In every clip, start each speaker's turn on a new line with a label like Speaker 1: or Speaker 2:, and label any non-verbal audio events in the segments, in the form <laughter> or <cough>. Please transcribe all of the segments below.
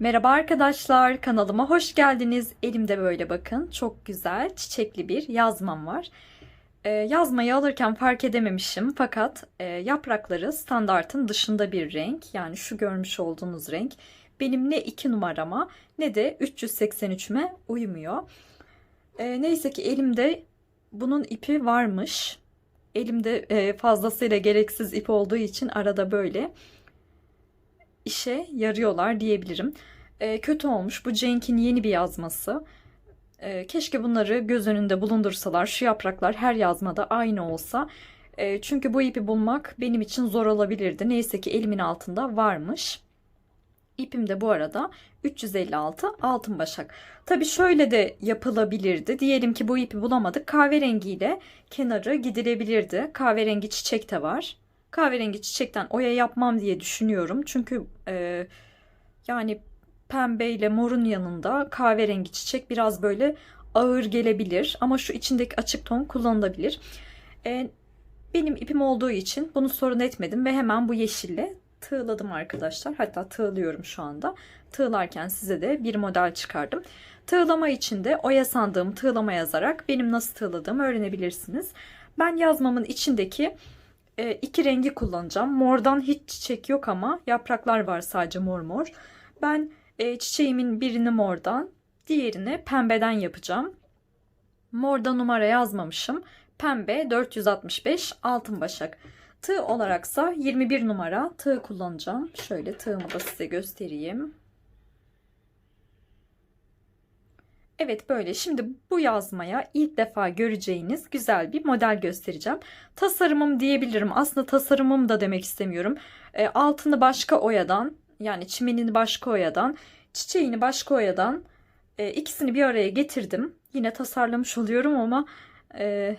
Speaker 1: Merhaba arkadaşlar, kanalıma hoş geldiniz. Elimde böyle bakın, çok güzel çiçekli bir yazmam var. Ee, yazmayı alırken fark edememişim fakat e, yaprakları standartın dışında bir renk. Yani şu görmüş olduğunuz renk benim ne 2 numarama ne de 383'üme uymuyor. Ee, neyse ki elimde bunun ipi varmış. Elimde e, fazlasıyla gereksiz ip olduğu için arada böyle işe yarıyorlar diyebilirim. E, kötü olmuş. Bu Cenk'in yeni bir yazması. E, keşke bunları göz önünde bulundursalar. Şu yapraklar her yazmada aynı olsa. E, çünkü bu ipi bulmak benim için zor olabilirdi. Neyse ki elimin altında varmış. İpim de bu arada 356 altın başak. Tabi şöyle de yapılabilirdi. Diyelim ki bu ipi bulamadık. Kahverengiyle kenarı gidilebilirdi. Kahverengi çiçek de var. Kahverengi çiçekten oya yapmam diye düşünüyorum. Çünkü e, yani pembe ile morun yanında kahverengi çiçek biraz böyle ağır gelebilir. Ama şu içindeki açık ton kullanılabilir. E, benim ipim olduğu için bunu sorun etmedim ve hemen bu yeşille tığladım arkadaşlar. Hatta tığlıyorum şu anda. Tığlarken size de bir model çıkardım. Tığlama için de oya sandığım tığlama yazarak benim nasıl tığladığımı öğrenebilirsiniz. Ben yazmamın içindeki e, iki rengi kullanacağım. Mordan hiç çiçek yok ama yapraklar var sadece mor mor. Ben e, çiçeğimin birini mordan, diğerini pembeden yapacağım. Morda numara yazmamışım. Pembe 465 altın başak. Tığ olaraksa 21 numara tığ kullanacağım. Şöyle tığımı da size göstereyim. Evet böyle şimdi bu yazmaya ilk defa göreceğiniz güzel bir model göstereceğim. Tasarımım diyebilirim. Aslında tasarımım da demek istemiyorum. E, altını başka oyadan yani çimenini başka oyadan çiçeğini başka oyadan e, ikisini bir araya getirdim. Yine tasarlamış oluyorum ama e,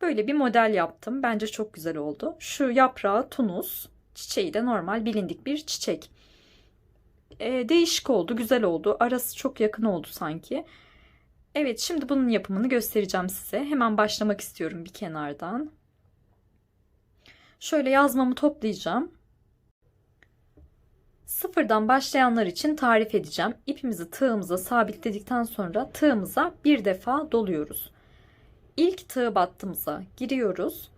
Speaker 1: böyle bir model yaptım. Bence çok güzel oldu. Şu yaprağı tunus, çiçeği de normal bilindik bir çiçek. E, değişik oldu, güzel oldu. Arası çok yakın oldu sanki. Evet, şimdi bunun yapımını göstereceğim size. Hemen başlamak istiyorum bir kenardan. Şöyle yazmamı toplayacağım. Sıfırdan başlayanlar için tarif edeceğim. İpimizi tığımıza sabitledikten sonra tığımıza bir defa doluyoruz. İlk tığ battığımıza giriyoruz.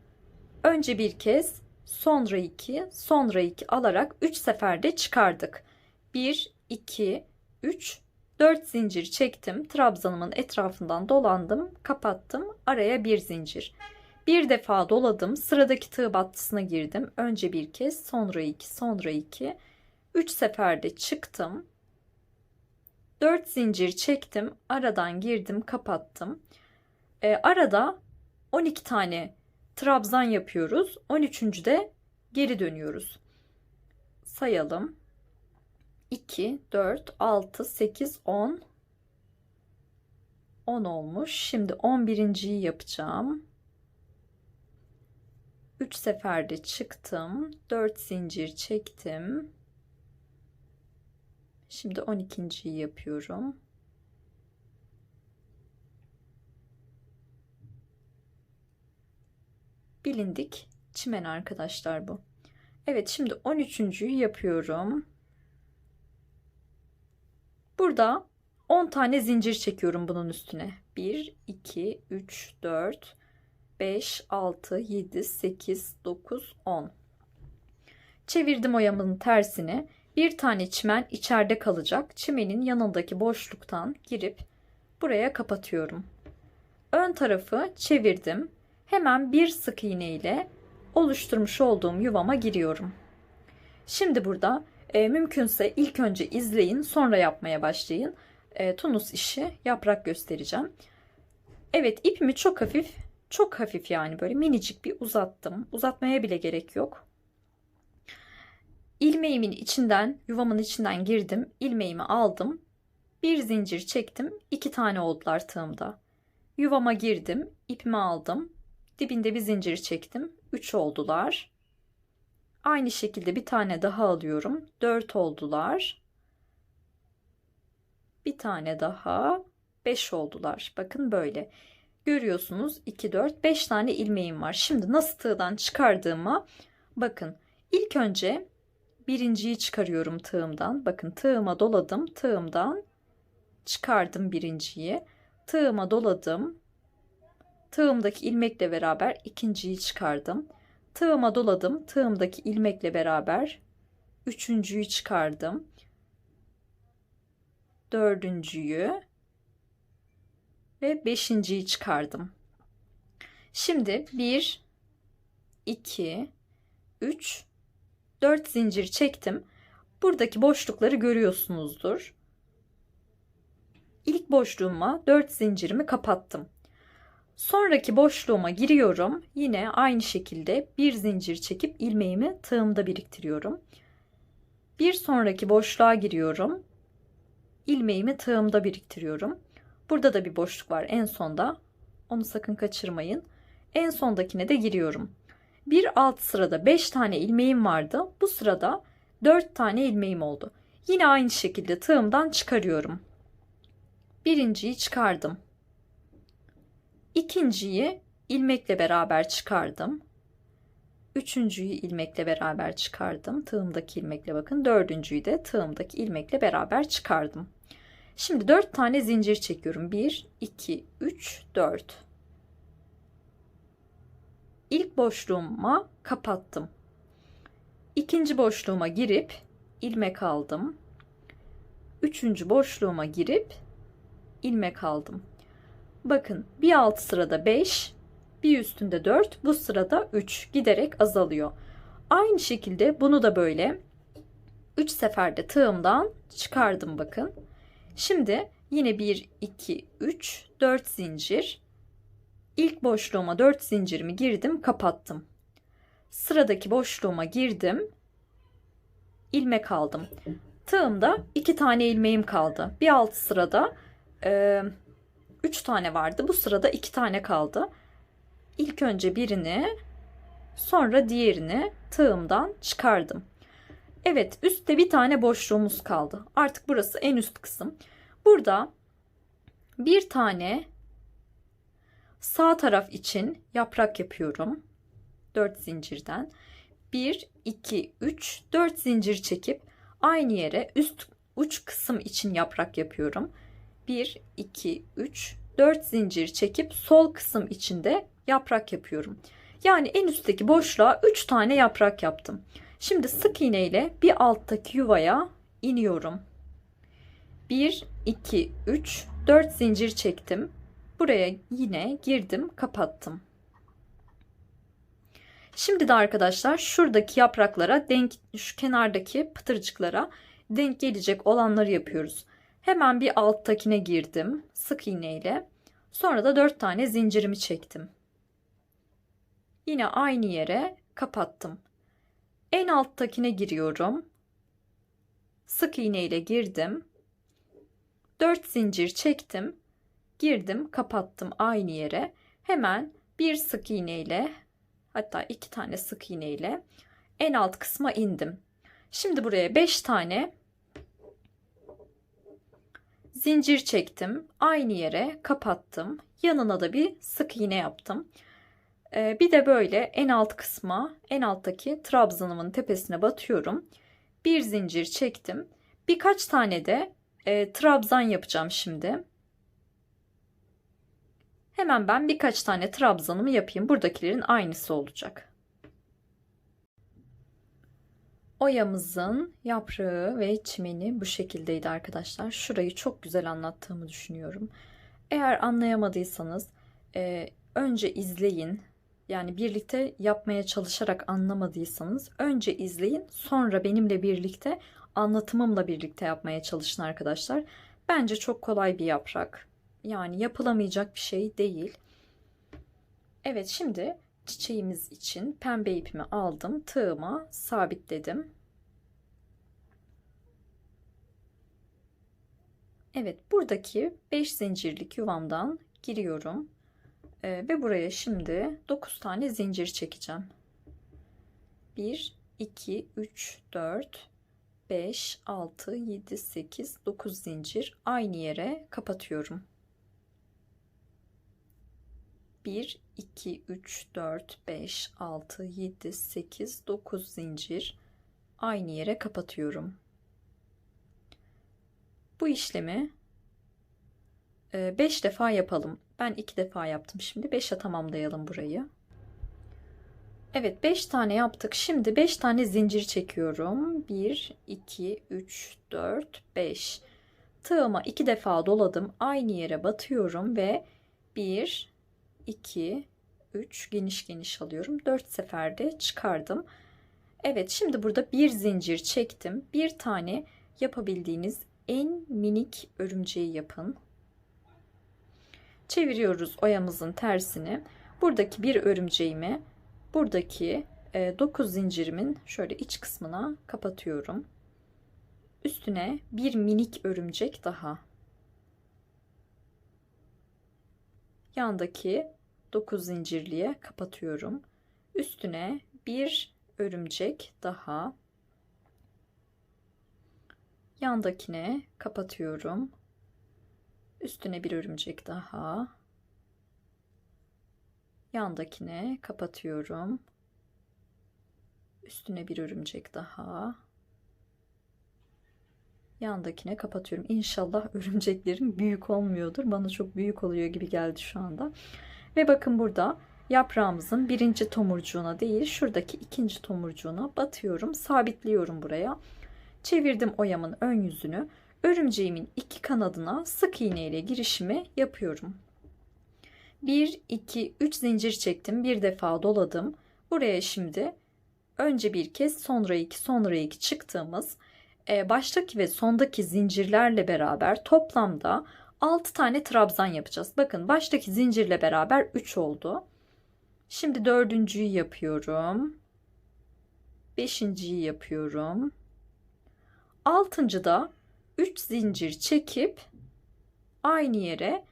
Speaker 1: Önce bir kez, sonra iki, sonra iki alarak 3 seferde çıkardık. 1, 2, 3, 4 zincir çektim. Trabzanımın etrafından dolandım, kapattım. Araya bir zincir. Bir defa doladım. Sıradaki tığ battısına girdim. Önce bir kez, sonra iki, sonra iki. 3 seferde çıktım. 4 zincir çektim. Aradan girdim, kapattım. E, arada 12 tane trabzan yapıyoruz. 13. de geri dönüyoruz. Sayalım. 2, 4, 6, 8, 10. 10 olmuş. Şimdi 11.yi yapacağım. 3 seferde çıktım. 4 zincir çektim. Şimdi 12.yi yapıyorum. Bilindik çimen arkadaşlar bu. Evet şimdi 13.yü yapıyorum. Burada 10 tane zincir çekiyorum bunun üstüne. 1, 2, 3, 4, 5, 6, 7, 8, 9, 10. Çevirdim oyamın tersini. Bir tane çimen içeride kalacak. Çimenin yanındaki boşluktan girip buraya kapatıyorum. Ön tarafı çevirdim. Hemen bir sık iğne ile oluşturmuş olduğum yuvama giriyorum. Şimdi burada e, mümkünse ilk önce izleyin sonra yapmaya başlayın. E, tunus işi yaprak göstereceğim. Evet ipimi çok hafif çok hafif yani böyle minicik bir uzattım. Uzatmaya bile gerek yok. İlmeğimin içinden yuvamın içinden girdim. ilmeğimi aldım. Bir zincir çektim. iki tane oldular tığımda. Yuvama girdim. ipimi aldım. Dibinde bir zincir çektim. Üç oldular. Aynı şekilde bir tane daha alıyorum. 4 oldular. Bir tane daha 5 oldular. Bakın böyle. Görüyorsunuz 2 4 5 tane ilmeğim var. Şimdi nasıl tığdan çıkardığıma bakın. İlk önce birinciyi çıkarıyorum tığımdan. Bakın tığıma doladım. Tığımdan çıkardım birinciyi. Tığıma doladım. Tığımdaki ilmekle beraber ikinciyi çıkardım. Tığıma doladım. Tığımdaki ilmekle beraber üçüncüyü çıkardım. Dördüncüyü ve beşinciyi çıkardım. Şimdi 1, 2, 3, 4 zincir çektim. Buradaki boşlukları görüyorsunuzdur. İlk boşluğuma 4 zincirimi kapattım. Sonraki boşluğuma giriyorum. Yine aynı şekilde bir zincir çekip ilmeğimi tığımda biriktiriyorum. Bir sonraki boşluğa giriyorum. İlmeğimi tığımda biriktiriyorum. Burada da bir boşluk var en sonda. Onu sakın kaçırmayın. En sondakine de giriyorum. Bir alt sırada 5 tane ilmeğim vardı. Bu sırada 4 tane ilmeğim oldu. Yine aynı şekilde tığımdan çıkarıyorum. Birinciyi çıkardım. İkinciyi ilmekle beraber çıkardım. Üçüncüyü ilmekle beraber çıkardım. Tığımdaki ilmekle bakın. Dördüncüyü de tığımdaki ilmekle beraber çıkardım. Şimdi dört tane zincir çekiyorum. Bir, iki, üç, dört. İlk boşluğuma kapattım. İkinci boşluğuma girip ilmek aldım. Üçüncü boşluğuma girip ilmek aldım. Bakın bir alt sırada 5, bir üstünde 4, bu sırada 3 giderek azalıyor. Aynı şekilde bunu da böyle 3 seferde tığımdan çıkardım bakın. Şimdi yine 1, 2, 3, 4 zincir. İlk boşluğuma 4 zincirimi girdim, kapattım. Sıradaki boşluğuma girdim. ilmek aldım. Tığımda 2 tane ilmeğim kaldı. Bir alt sırada 3 tane vardı. Bu sırada 2 tane kaldı. İlk önce birini, sonra diğerini tığımdan çıkardım. Evet, üstte bir tane boşluğumuz kaldı. Artık burası en üst kısım. Burada bir tane sağ taraf için yaprak yapıyorum. 4 zincirden. 1 2 3 4 zincir çekip aynı yere üst uç kısım için yaprak yapıyorum. 1 2 3 4 zincir çekip sol kısım içinde yaprak yapıyorum. Yani en üstteki boşluğa 3 tane yaprak yaptım. Şimdi sık iğne ile bir alttaki yuvaya iniyorum. 1 2 3 4 zincir çektim. Buraya yine girdim, kapattım. Şimdi de arkadaşlar şuradaki yapraklara denk şu kenardaki pıtırcıklara denk gelecek olanları yapıyoruz. Hemen bir alttakine girdim sık iğne ile. Sonra da 4 tane zincirimi çektim. Yine aynı yere kapattım. En alttakine giriyorum. Sık iğne ile girdim. 4 zincir çektim. Girdim, kapattım aynı yere. Hemen bir sık iğne ile hatta iki tane sık iğne ile en alt kısma indim. Şimdi buraya 5 tane zincir çektim. Aynı yere kapattım. Yanına da bir sık iğne yaptım. Ee, bir de böyle en alt kısma, en alttaki trabzanımın tepesine batıyorum. Bir zincir çektim. Birkaç tane de e, trabzan yapacağım şimdi. Hemen ben birkaç tane trabzanımı yapayım. Buradakilerin aynısı olacak. Oyamızın yaprağı ve çimeni bu şekildeydi arkadaşlar. Şurayı çok güzel anlattığımı düşünüyorum. Eğer anlayamadıysanız e, önce izleyin. Yani birlikte yapmaya çalışarak anlamadıysanız önce izleyin. Sonra benimle birlikte anlatımımla birlikte yapmaya çalışın arkadaşlar. Bence çok kolay bir yaprak. Yani yapılamayacak bir şey değil. Evet şimdi çiçeğimiz için pembe ipimi aldım. Tığıma sabitledim. Evet buradaki 5 zincirlik yuvamdan giriyorum. Ee, ve buraya şimdi 9 tane zincir çekeceğim. 1, 2, 3, 4, 5, 6, 7, 8, 9 zincir aynı yere kapatıyorum. 1, 2, 3, 4, 5, 6, 7, 8, 9 zincir aynı yere kapatıyorum. Bu işlemi 5 defa yapalım. Ben 2 defa yaptım şimdi. 5'e tamamlayalım burayı. Evet 5 tane yaptık. Şimdi 5 tane zincir çekiyorum. 1, 2, 3, 4, 5. Tığıma 2 defa doladım. Aynı yere batıyorum ve 1, 2, 3 geniş geniş alıyorum. 4 seferde çıkardım. Evet şimdi burada bir zincir çektim. Bir tane yapabildiğiniz en minik örümceği yapın. Çeviriyoruz oyamızın tersini. Buradaki bir örümceğimi buradaki 9 zincirimin şöyle iç kısmına kapatıyorum. Üstüne bir minik örümcek daha. Yandaki 9 zincirliye kapatıyorum. Üstüne bir örümcek daha. Yandakine kapatıyorum. Üstüne bir örümcek daha. Yandakine kapatıyorum. Üstüne bir örümcek daha. Yandakine kapatıyorum. İnşallah örümceklerim büyük olmuyordur. Bana çok büyük oluyor gibi geldi şu anda. Ve bakın burada yaprağımızın birinci tomurcuğuna değil şuradaki ikinci tomurcuğuna batıyorum. Sabitliyorum buraya. Çevirdim oyamın ön yüzünü. Örümceğimin iki kanadına sık iğne ile girişimi yapıyorum. 1, 2, 3 zincir çektim. Bir defa doladım. Buraya şimdi önce bir kez sonra iki sonra iki çıktığımız e, baştaki ve sondaki zincirlerle beraber toplamda 6 tane trabzan yapacağız. Bakın baştaki zincirle beraber 3 oldu. Şimdi dördüncüyü yapıyorum. Beşinciyi yapıyorum. Altıncıda 3 zincir çekip aynı yere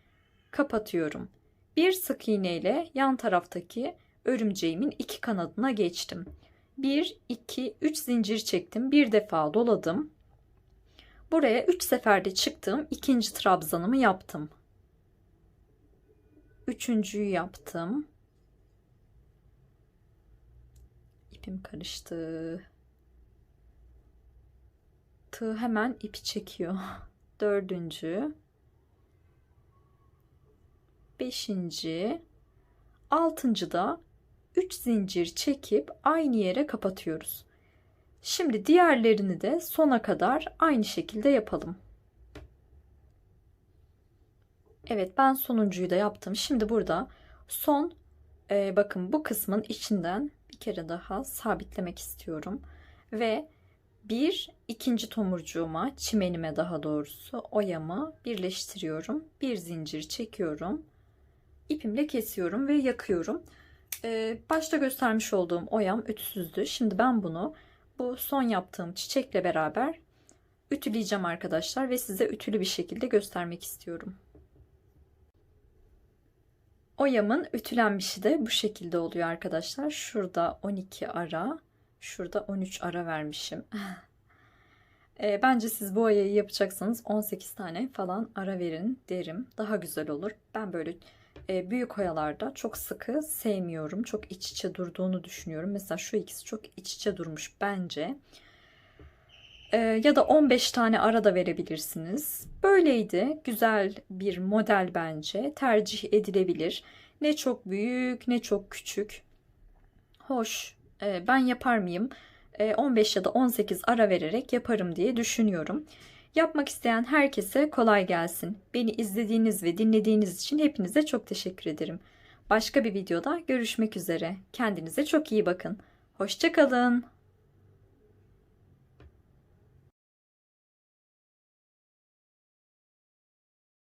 Speaker 1: kapatıyorum. Bir sık iğne ile yan taraftaki örümceğimin iki kanadına geçtim. 1 2 3 zincir çektim. Bir defa doladım. Buraya 3 seferde çıktığım ikinci trabzanımı yaptım. Üçüncüyü yaptım. İpim karıştı. Tığ hemen ipi çekiyor. <laughs> Dördüncü. Beşinci. Altıncı da 3 zincir çekip aynı yere kapatıyoruz. Şimdi diğerlerini de sona kadar aynı şekilde yapalım. Evet ben sonuncuyu da yaptım. Şimdi burada son e, bakın bu kısmın içinden bir kere daha sabitlemek istiyorum. Ve bir ikinci tomurcuğuma çimenime daha doğrusu oyama birleştiriyorum. Bir zincir çekiyorum. İpimle kesiyorum ve yakıyorum. Ee, başta göstermiş olduğum oyam ütüsüzdü. Şimdi ben bunu bu son yaptığım çiçekle beraber ütüleyeceğim arkadaşlar ve size ütülü bir şekilde göstermek istiyorum. Oyamın ütülenmişi de bu şekilde oluyor arkadaşlar. Şurada 12 ara, şurada 13 ara vermişim. <laughs> e, bence siz bu oyayı yapacaksanız 18 tane falan ara verin derim. Daha güzel olur. Ben böyle e, büyük oyalarda çok sıkı sevmiyorum. Çok iç içe durduğunu düşünüyorum. Mesela şu ikisi çok iç içe durmuş bence. E, ya da 15 tane ara da verebilirsiniz. Böyleydi. Güzel bir model bence. Tercih edilebilir. Ne çok büyük ne çok küçük. Hoş. E, ben yapar mıyım? 15 ya da 18 ara vererek yaparım diye düşünüyorum. Yapmak isteyen herkese kolay gelsin. Beni izlediğiniz ve dinlediğiniz için hepinize çok teşekkür ederim. Başka bir videoda görüşmek üzere. Kendinize çok iyi bakın. Hoşçakalın.